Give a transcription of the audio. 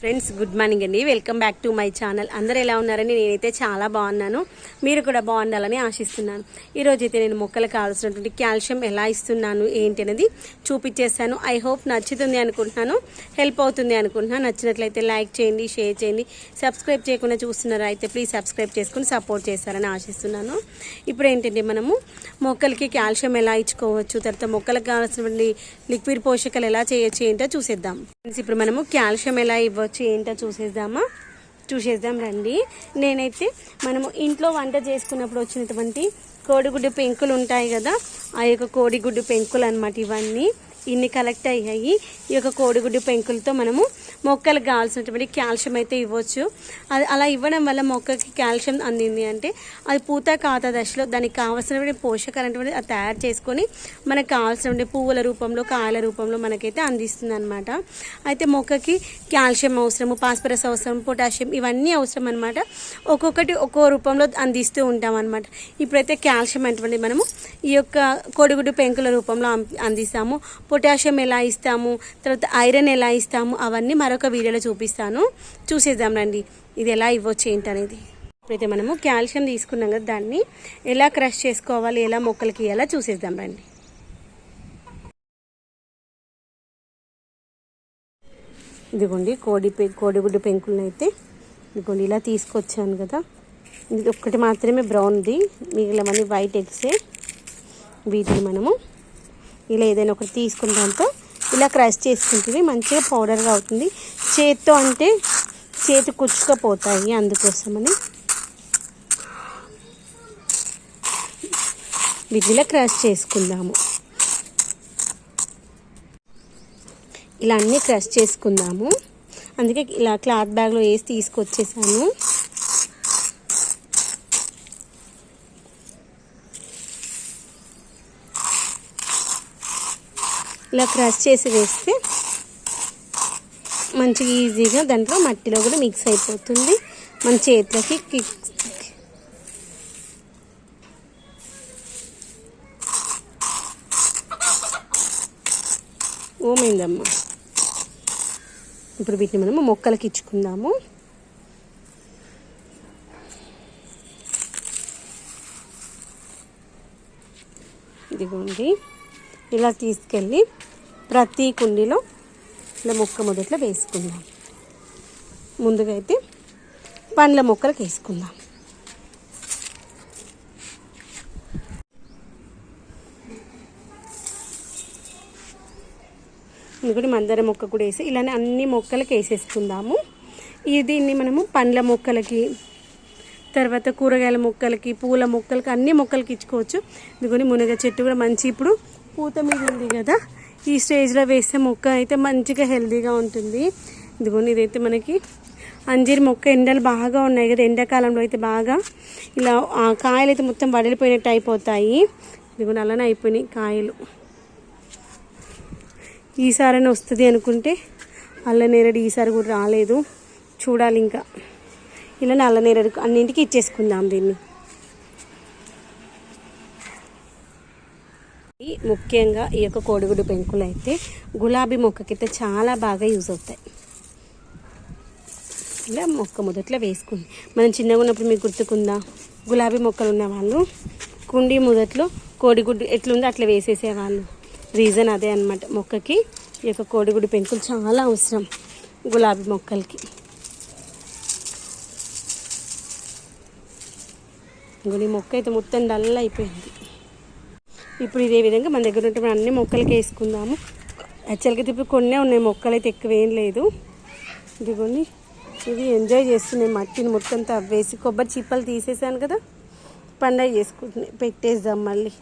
Friends good morning అండి. Welcome back to my channel అందరూ ఎలా ఉన్నారని నేనైతే చాలా బాగున్నాను. మీరు కూడా బాగుండాలని ఆశిస్తున్నాను. ఈరోజు అయితే నేను మొక్కలకు కావాల్సినటువంటి కాల్షియం ఎలా ఇస్తున్నాను ఏంటి అనేది చూపించేస్తాను ఐ హోప్ నచ్చుతుంది అనుకుంటున్నాను. హెల్ప్ అవుతుంది అనుకుంటున్నాను. నచ్చినట్లయితే లైక్ చేయండి షేర్ చేయండి. సబ్స్క్రైబ్ చేయకుండా చూస్తున్నారా అయితే ప్లీజ్ సబ్స్క్రైబ్ చేసుకుని సపోర్ట్ చేస్తారని ఆశిస్తున్నాను. ఇప్పుడు ఏంటంటే మనము మొక్కలకి కాల్షియం ఎలా ఇచ్చుకోవచ్చు తర్వాత మొక్కలకు కావాల్సినటువంటి లిక్విడ్ పోషకాలు ఎలా చేయొచ్చు ఏంటో చూసేద్దాం. ఫ్రెండ్స్ ఇప్పుడు మనము కాల్షియం ఎలా ఇవ్వచ్చు ఏంటో చూసేద్దామా? చూసేద్దాం రండి. నేనైతే మనము ఇంట్లో వంట చేసుకున్నప్పుడు వచ్చినటువంటి కోడిగుడ్డు పెంకులు ఉంటాయి కదా ఆ యొక్క కోడిగుడ్డు పెంకులు అనమాట ఇవన్నీ. ఇన్ని కలెక్ట్ అయ్యాయి. ఈ యొక్క కోడిగుడ్డు పెంకులతో మనము మొక్కలకు కావాల్సినటువంటి కాల్షియం అయితే ఇవ్వచ్చు. అది అలా ఇవ్వడం వల్ల మొక్కకి కాల్షియం అందింది అంటే అది పూత కాత దశలో దానికి కావాల్సినటువంటి పోషకాలటువంటి అది తయారు చేసుకొని మనకు కావాల్సినటువంటి పువ్వుల రూపంలో కాయల రూపంలో మనకైతే అందిస్తుంది అనమాట అయితే మొక్కకి కాల్షియం అవసరము పాస్పరస్ అవసరం పొటాషియం ఇవన్నీ అవసరం అనమాట ఒక్కొక్కటి ఒక్కో రూపంలో అందిస్తూ ఉంటాం అనమాట ఇప్పుడైతే కాల్షియం అటువంటి మనము ఈ యొక్క కోడిగుడ్డు పెంకుల రూపంలో అం- అందిస్తాము. పొటాషియం ఎలా ఇస్తాము తర్వాత ఐరన్ ఎలా ఇస్తాము అవన్నీ మరొక వీడియోలో చూపిస్తాను. చూసేద్దాం రండి. ఇది ఎలా ఇవ్వచ్చు ఏంటనేది. ఇప్పుడైతే మనము కాల్షియం తీసుకున్నాం కదా దాన్ని. ఎలా క్రష్ చేసుకోవాలి ఎలా మొక్కలకి ఎలా చూసేద్దాం రండి. ఇదిగోండి కోడి పె కోడిగుడ్డు పెంకులను అయితే ఇదిగోండి ఇలా తీసుకొచ్చాను కదా. ఇది ఒక్కటి మాత్రమే బ్రౌన్ది. మిగిలినవన్నీ వైట్ ఎగ్సే. వీటిని మనము ఇలా ఏదైనా ఒకటి తీసుకున్న దాంతో ఇలా క్రష్ చేసుకుంటే మంచిగా పౌడర్గా అవుతుంది. చేత్తో అంటే చేతి కుచ్చుకపోతాయి అందుకోసమని. వీటిని క్రష్ చేసుకుందాము. ఇలా అన్నీ క్రష్ చేసుకుందాము. అందుకే ఇలా క్లాత్ బ్యాగ్లో వేసి తీసుకొచ్చేసాను. ఇలా క్రష్ చేసి వేస్తే మంచిగా ఈజీగా దాంట్లో మట్టిలో కూడా మిక్స్ అయిపోతుంది. మన చేతులకి కిక్ ఓమైందమ్మా. ఇప్పుడు వీటిని మనము మొక్కలకి ఇచ్చుకుందాము. ఇదిగోండి. ఇలా తీసుకెళ్ళి ప్రతి కుండీలో ఇలా మొక్క మొదట్లో వేసుకుందాం. ముందుగా అయితే పండ్ల మొక్కలకు వేసుకుందాం. ఇంకొకటి మందార మొక్క కూడా వేసి ఇలానే అన్ని మొక్కలకి వేసేసుకుందాము. దీన్ని మనము పండ్ల మొక్కలకి తర్వాత కూరగాయల మొక్కలకి పూల మొక్కలకి అన్ని మొక్కలకి ఇచ్చుకోవచ్చు. ఇదిగోని మునగ చెట్టు కూడా మంచి ఇప్పుడు పూత మీద ఉంది కదా. ఈ స్టేజ్లో వేస్తే మొక్క అయితే మంచిగా హెల్తీగా ఉంటుంది. ఇదిగోని ఇదైతే మనకి అంజీర్ మొక్క ఎండలు బాగా ఉన్నాయి కదా ఎండాకాలంలో అయితే బాగా. ఇలా ఆ కాయలు అయితే మొత్తం వడలిపోయినట్టు అయిపోతాయి. ఇదిగోని అలానే అయిపోయినాయి కాయలు. ఈసారైనా వస్తుంది అనుకుంటే అల్ల నేరడు ఈసారి కూడా రాలేదు. చూడాలి ఇంకా. ఇలా నల్ల నేరడు అన్నింటికి ఇచ్చేసుకుందాం దీన్ని. ముఖ్యంగా ఈ యొక్క కోడిగుడ్డు పెంకులు అయితే గులాబీ మొక్కకైతే చాలా బాగా యూజ్ అవుతాయి. ఇలా మొక్క మొదట్లో వేసుకుంది. మనం చిన్నగా ఉన్నప్పుడు మీకు గుర్తుకుందా? గులాబీ మొక్కలు ఉన్న వాళ్ళు కుండీ మొదట్లో కోడిగుడ్డు ఎట్లుందో అట్లా వేసేసేవాళ్ళు. రీజన్ అదే అన్నమాట. మొక్కకి ఈ యొక్క కోడిగుడ్డు పెంకులు చాలా అవసరం గులాబీ మొక్కలకి. గుడి మొక్క అయితే మొత్తం డల్ అయిపోయింది. ఇప్పుడు ఇదే విధంగా మన దగ్గర ఉంటే మనం అన్ని మొక్కలకి వేసుకుందాము. యాక్చువల్గా అయితే ఇప్పుడు కొన్నే ఉన్నాయి మొక్కలు అయితే ఎక్కువ ఏం లేదు. ఇదిగోండి ఇది ఎంజాయ్ చేస్తున్నాయి మట్టిని మొత్తం తవ్వేసి కొబ్బరి చిప్పలు తీసేసాను కదా పండగ చేసుకుంటున్నాయి పెట్టేద్దాం మళ్ళీ.